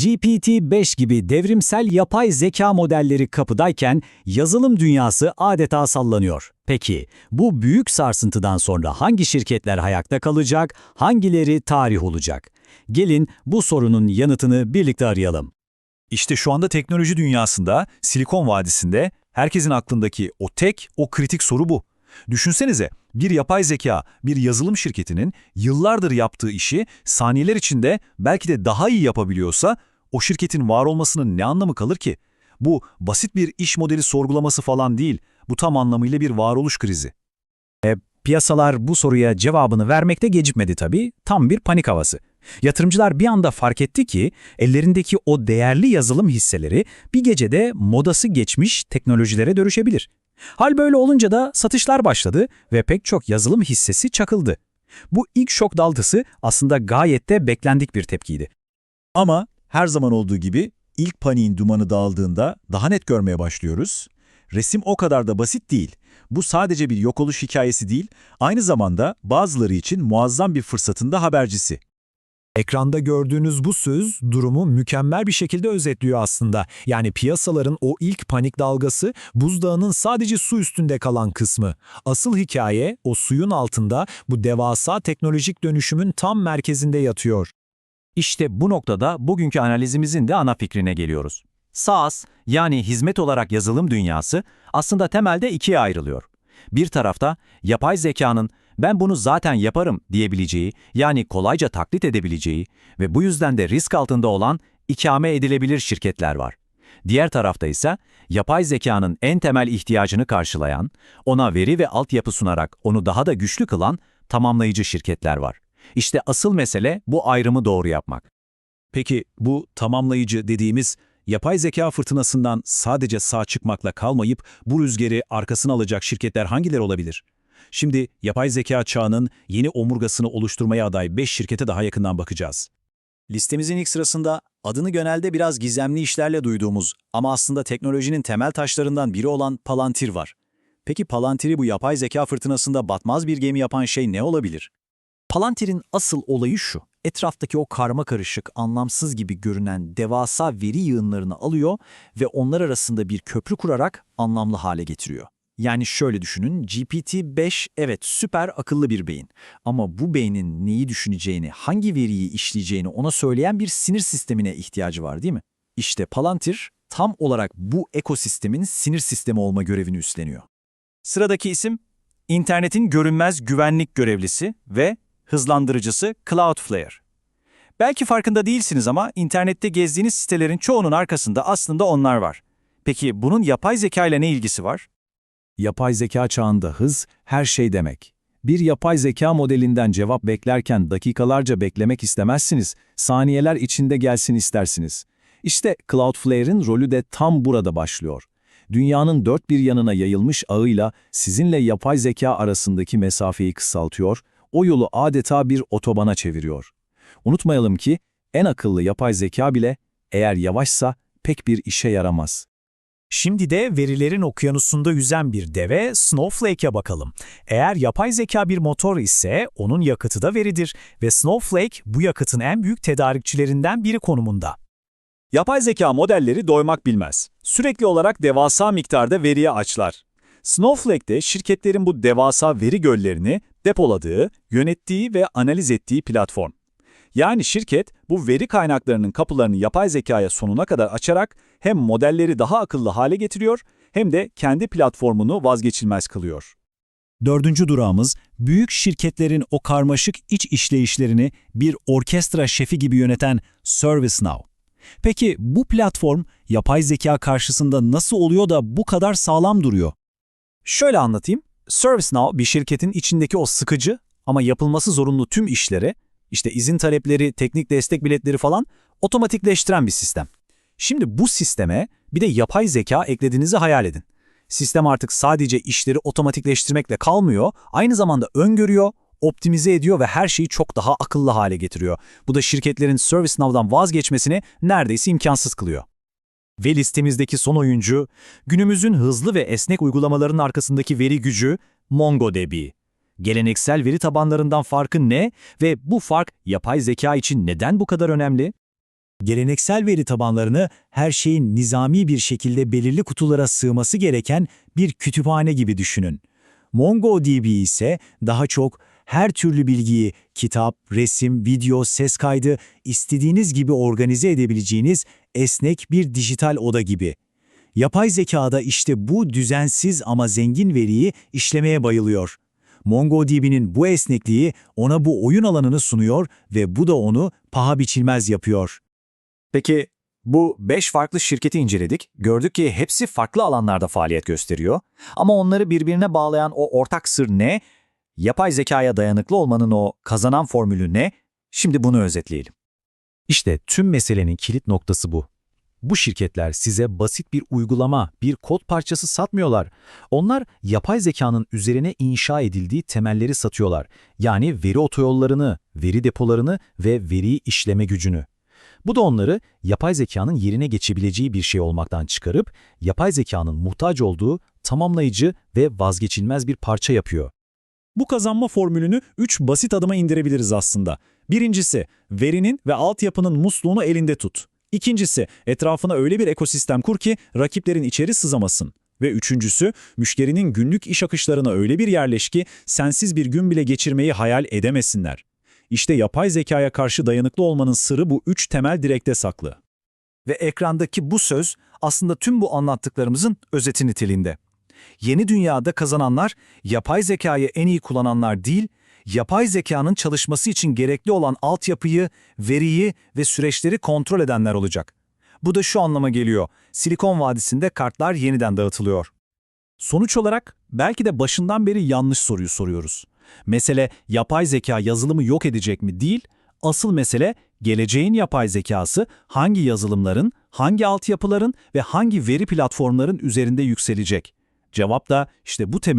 GPT-5 gibi devrimsel yapay zeka modelleri kapıdayken yazılım dünyası adeta sallanıyor. Peki bu büyük sarsıntıdan sonra hangi şirketler ayakta kalacak, hangileri tarih olacak? Gelin bu sorunun yanıtını birlikte arayalım. İşte şu anda teknoloji dünyasında, Silikon Vadisi'nde herkesin aklındaki o tek, o kritik soru bu. Düşünsenize, bir yapay zeka, bir yazılım şirketinin yıllardır yaptığı işi saniyeler içinde belki de daha iyi yapabiliyorsa, o şirketin var olmasının ne anlamı kalır ki? Bu basit bir iş modeli sorgulaması falan değil, bu tam anlamıyla bir varoluş krizi. Piyasalar bu soruya cevabını vermekte gecikmedi tabii, tam bir panik havası. Yatırımcılar bir anda fark etti ki ellerindeki o değerli yazılım hisseleri bir gecede modası geçmiş teknolojilere dönüşebilir. Hal böyle olunca da satışlar başladı ve pek çok yazılım hissesi çakıldı. Bu ilk şok dalgası aslında gayet de beklendik bir tepkiydi. Ama her zaman olduğu gibi ilk paniğin dumanı dağıldığında daha net görmeye başlıyoruz. Resim o kadar da basit değil. Bu sadece bir yok oluş hikayesi değil, aynı zamanda bazıları için muazzam bir fırsatın da habercisi. Ekranda gördüğünüz bu söz durumu mükemmel bir şekilde özetliyor aslında. Yani piyasaların o ilk panik dalgası buzdağının sadece su üstünde kalan kısmı. Asıl hikaye o suyun altında bu devasa teknolojik dönüşümün tam merkezinde yatıyor. İşte bu noktada bugünkü analizimizin de ana fikrine geliyoruz. SaaS yani hizmet olarak yazılım dünyası aslında temelde ikiye ayrılıyor. Bir tarafta yapay zekanın ben bunu zaten yaparım diyebileceği yani kolayca taklit edebileceği ve bu yüzden de risk altında olan ikame edilebilir şirketler var. Diğer tarafta ise yapay zekanın en temel ihtiyacını karşılayan, ona veri ve altyapı sunarak onu daha da güçlü kılan tamamlayıcı şirketler var. İşte asıl mesele bu ayrımı doğru yapmak. Peki bu tamamlayıcı dediğimiz yapay zeka fırtınasından sadece sağ çıkmakla kalmayıp bu rüzgarı arkasına alacak şirketler hangileri olabilir? Şimdi yapay zeka çağının yeni omurgasını oluşturmaya aday 5 şirkete daha yakından bakacağız. Listemizin ilk sırasında adını genelde biraz gizemli işlerle duyduğumuz ama aslında teknolojinin temel taşlarından biri olan Palantir var. Peki Palantir'i bu yapay zeka fırtınasında batmaz bir gemi yapan şey ne olabilir? Palantir'in asıl olayı şu. Etraftaki o karma karışık, anlamsız gibi görünen devasa veri yığınlarını alıyor ve onlar arasında bir köprü kurarak anlamlı hale getiriyor. Yani şöyle düşünün, GPT-5 evet süper akıllı bir beyin. Ama bu beynin neyi düşüneceğini, hangi veriyi işleyeceğini ona söyleyen bir sinir sistemine ihtiyacı var değil mi? İşte Palantir tam olarak bu ekosistemin sinir sistemi olma görevini üstleniyor. Sıradaki isim, internetin görünmez güvenlik görevlisi ve hızlandırıcısı Cloudflare. Belki farkında değilsiniz ama internette gezdiğiniz sitelerin çoğunun arkasında aslında onlar var. Peki bunun yapay zeka ile ne ilgisi var? Yapay zeka çağında hız her şey demek. Bir yapay zeka modelinden cevap beklerken dakikalarca beklemek istemezsiniz, saniyeler içinde gelsin istersiniz. İşte Cloudflare'in rolü de tam burada başlıyor. Dünyanın dört bir yanına yayılmış ağıyla sizinle yapay zeka arasındaki mesafeyi kısaltıyor, o yolu adeta bir otobana çeviriyor. Unutmayalım ki en akıllı yapay zeka bile eğer yavaşsa pek bir işe yaramaz. Şimdi de verilerin okyanusunda yüzen bir deve Snowflake'e bakalım. Eğer yapay zeka bir motor ise onun yakıtı da veridir ve Snowflake bu yakıtın en büyük tedarikçilerinden biri konumunda. Yapay zeka modelleri doymak bilmez. Sürekli olarak devasa miktarda veriye açlar. Snowflake de şirketlerin bu devasa veri göllerini depoladığı, yönettiği ve analiz ettiği platform. Yani şirket bu veri kaynaklarının kapılarını yapay zekaya sonuna kadar açarak hem modelleri daha akıllı hale getiriyor hem de kendi platformunu vazgeçilmez kılıyor. Dördüncü durağımız, büyük şirketlerin o karmaşık iç işleyişlerini bir orkestra şefi gibi yöneten ServiceNow. Peki bu platform yapay zeka karşısında nasıl oluyor da bu kadar sağlam duruyor? Şöyle anlatayım. ServiceNow bir şirketin içindeki o sıkıcı ama yapılması zorunlu tüm işleri, işte izin talepleri, teknik destek biletleri falan otomatikleştiren bir sistem. Şimdi bu sisteme bir de yapay zeka eklediğinizi hayal edin. Sistem artık sadece işleri otomatikleştirmekle kalmıyor, aynı zamanda öngörüyor, optimize ediyor ve her şeyi çok daha akıllı hale getiriyor. Bu da şirketlerin ServiceNow'dan vazgeçmesini neredeyse imkansız kılıyor. Ve listemizdeki son oyuncu, günümüzün hızlı ve esnek uygulamaların arkasındaki veri gücü MongoDB. Geleneksel veri tabanlarından farkı ne ve bu fark yapay zeka için neden bu kadar önemli? Geleneksel veri tabanlarını her şeyin nizami bir şekilde belirli kutulara sığması gereken bir kütüphane gibi düşünün. MongoDB ise daha çok her türlü bilgiyi kitap, resim, video, ses kaydı istediğiniz gibi organize edebileceğiniz esnek bir dijital oda gibi. Yapay zekada işte bu düzensiz ama zengin veriyi işlemeye bayılıyor. MongoDB'nin bu esnekliği ona bu oyun alanını sunuyor ve bu da onu paha biçilmez yapıyor. Peki bu 5 farklı şirketi inceledik. Gördük ki hepsi farklı alanlarda faaliyet gösteriyor. Ama onları birbirine bağlayan o ortak sır ne? Yapay zekaya dayanıklı olmanın o kazanan formülü ne? Şimdi bunu özetleyelim. İşte tüm meselenin kilit noktası bu. Bu şirketler size basit bir uygulama, bir kod parçası satmıyorlar. Onlar yapay zekanın üzerine inşa edildiği temelleri satıyorlar. Yani veri otoyollarını, veri depolarını ve veriyi işleme gücünü. Bu da onları yapay zekanın yerine geçebileceği bir şey olmaktan çıkarıp, yapay zekanın muhtaç olduğu tamamlayıcı ve vazgeçilmez bir parça yapıyor. Bu kazanma formülünü 3 basit adıma indirebiliriz aslında. Birincisi, verinin ve altyapının musluğunu elinde tut. İkincisi, etrafına öyle bir ekosistem kur ki rakiplerin içeri sızamasın. Ve üçüncüsü, müşterinin günlük iş akışlarına öyle bir yerleş ki sensiz bir gün bile geçirmeyi hayal edemesinler. İşte yapay zekaya karşı dayanıklı olmanın sırrı bu üç temel direkte saklı. Ve ekrandaki bu söz aslında tüm bu anlattıklarımızın özeti niteliğinde. Yeni dünyada kazananlar, yapay zekayı en iyi kullananlar değil, yapay zekanın çalışması için gerekli olan altyapıyı, veriyi ve süreçleri kontrol edenler olacak. Bu da şu anlama geliyor, Silikon Vadisi'nde kartlar yeniden dağıtılıyor. Sonuç olarak belki de başından beri yanlış soruyu soruyoruz. Mesele yapay zeka yazılımı yok edecek mi değil, asıl mesele geleceğin yapay zekası hangi yazılımların, hangi altyapıların ve hangi veri platformların üzerinde yükselecek. Cevap da işte bu temel